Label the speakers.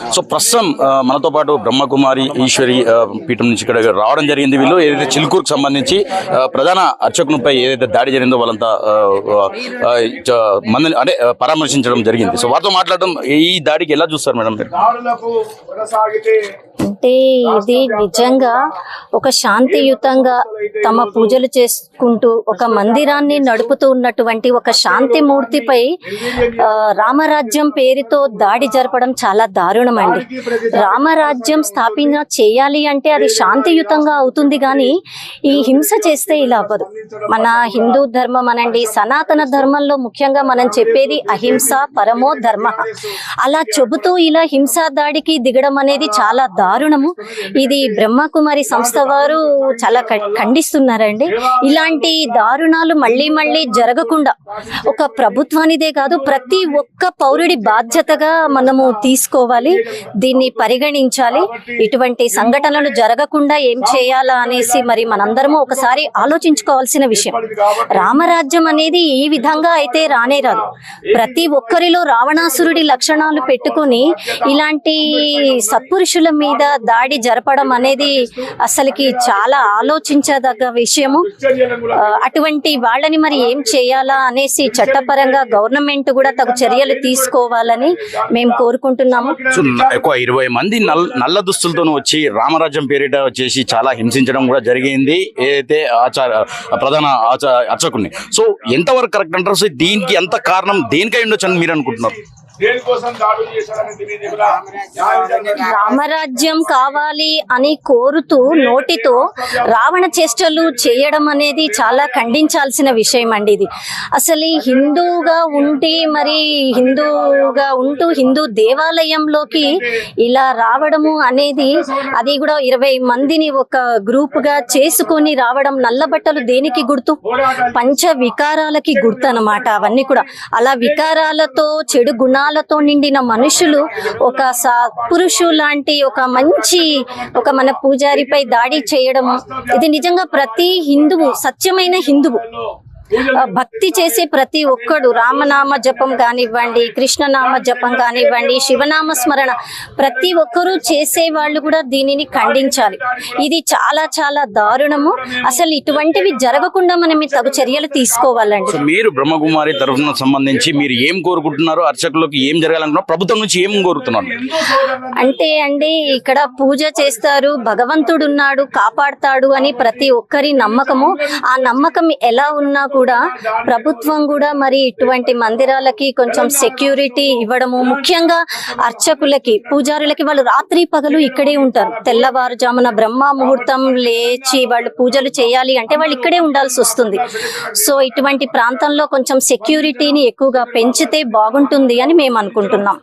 Speaker 1: So ప్రస్తుతం మనతో పాటు బ్రహ్మకుమారి ఈశ్వరి పీఠం నుంచి ఇక్కడ రావడం జరిగింది. వీళ్ళు ఏదైతే చిలుకూరుకు సంబంధించి ప్రధాన అర్చకునిపై ఏదైతే దాడి జరిగిందో వాళ్ళంతా మందిని అంటే పరామర్శించడం జరిగింది. సో వారితో మాట్లాడడం ఈ దాడికి ఎలా చూస్తారు మేడం మీరు?
Speaker 2: అంటే ఇది నిజంగా ఒక శాంతియుతంగా తమ పూజలు చేసుకుంటూ ఒక మందిరాన్ని నడుపుతూ ఉన్నటువంటి ఒక శాంతి మూర్తిపై రామరాజ్యం పేరుతో దాడి జరపడం చాలా దారుణం అండి రామరాజ్యం స్థాపన చేయాలి అంటే అది శాంతియుతంగా అవుతుంది కానీ ఈ హింస చేస్తే ఇలా అవ్వదు. మన హిందూ ధర్మం అనండి సనాతన ధర్మంలో ముఖ్యంగా మనం చెప్పేది అహింస పరమో ధర్మ. అలా చెబుతూ ఇలా హింసా దాడికి దిగడం అనేది చాలా దారుణము. ఇది బ్రహ్మకుమారి సంస్థ వారు చాలా ఖండిస్తున్నారండి. ఇలాంటి దారుణాలు మళ్ళీ మళ్ళీ జరగకుండా ఒక ప్రభుత్వానిదే కాదు ప్రతి ఒక్క పౌరుడి బాధ్యతగా మనము తీసుకోవాలి దీన్ని పరిగణించాలి. ఇటువంటి సంఘటనలు జరగకుండా ఏం చేయాలా అనేసి మరి మనందరము ఒకసారి ఆలోచించుకోవాల్సిన విషయం. రామరాజ్యం అనేది ఈ విధంగా అయితే రానే రాదు. ప్రతి ఒక్కరిలో రావణాసురుడి లక్షణాలు పెట్టుకుని ఇలాంటి సత్పురుషుల మీద దాడి జరపడం అనేది అసలుకి చాలా ఆలోచించదగ్గ విషయము. అటువంటి వాళ్ళని మరి ఏం చేయాలా అనేసి చట్టపరంగా గవర్నమెంట్ కూడా తగు చర్యలు తీసుకోవాలని మేము కోరుకుంటున్నాము.
Speaker 1: ఎక్కువ ఇరవై మంది నల్ నల్ల దుస్తులతో వచ్చి రామరాజ్యం పేరిట వచ్చేసి చాలా హింసించడం కూడా జరిగింది. ఏదైతే ఆచార ప్రధాన ఆచార అర్చకుని సో ఎంతవరకు కరెక్ట్ అంటారు? సో దీనికి ఎంత కారణం దేనికై ఉండొచ్చు అని మీరు అనుకుంటున్నారు?
Speaker 3: దేనికోసం చేశారని తెలియదు
Speaker 2: రామరాజ్యం కావాలి అని కోరుతూ నోటితో రావణ చేష్టలు చేయడం అనేది చాలా ఖండించాల్సిన విషయం అండి ఇది. అసలు హిందూగా ఉండి మరి హిందూగా ఉంటూ హిందూ దేవాలయంలోకి ఇలా రావడము అనేది అది కూడా ఇరవై మందిని ఒక గ్రూప్గా చేసుకొని రావడం నల్ల బట్టలు దేనికి గుర్తు? పంచ వికారాలకి గుర్తు అనమాట అవన్నీ కూడా. అలా వికారాలతో చెడు గుణాలతో నిండిన మనుషులు ఒక పురుషు లాంటి ఒక మంచి ఒక మన పూజారిపై దాడి చేయడం ఇది నిజంగా ప్రతి హిందువు సత్యమైన హిందువు. భక్తి చేసే ప్రతి ఒక్కడు రామనామ జపం కానివ్వండి కృష్ణనామ జపం కానివ్వండి శివనామ స్మరణ ప్రతి ఒక్కరూ చేసే వాళ్ళు కూడా దీనిని ఖండించాలి. ఇది చాలా చాలా దారుణము. అసలు ఇటువంటివి జరగకుండా మనం తగు చర్యలు తీసుకోవాలండి.
Speaker 1: మీరు బ్రహ్మకుమారి తరఫున సంబంధించి మీరు ఏం కోరుకుంటున్నారు అర్చకులకు ఏం జరగాలనుకున్నారు ప్రభుత్వం నుంచి ఏం కోరుతున్నారు?
Speaker 2: అంటే అండి ఇక్కడ పూజ చేస్తారు భగవంతుడు ఉన్నాడు కాపాడుతాడు అని ప్రతి ఒక్కరి నమ్మకము. ఆ నమ్మకం ఎలా ఉన్నా కూడా ప్రభుత్వం కూడా మరి ఇటువంటి మందిరాలకి కొంచెం సెక్యూరిటీ ఇవ్వడము ముఖ్యంగా అర్చకులకి పూజారులకి వాళ్ళు రాత్రి పగలు ఇక్కడే ఉంటారు. తెల్లవారుజామున బ్రహ్మ ముహూర్తం లేచి వాళ్ళు పూజలు చేయాలి అంటే వాళ్ళు ఇక్కడే ఉండాల్సి వస్తుంది. సో ఇటువంటి ప్రాంతంలో కొంచెం సెక్యూరిటీని ఎక్కువగా పెంచితే బాగుంటుంది అని మేము అనుకుంటున్నాం.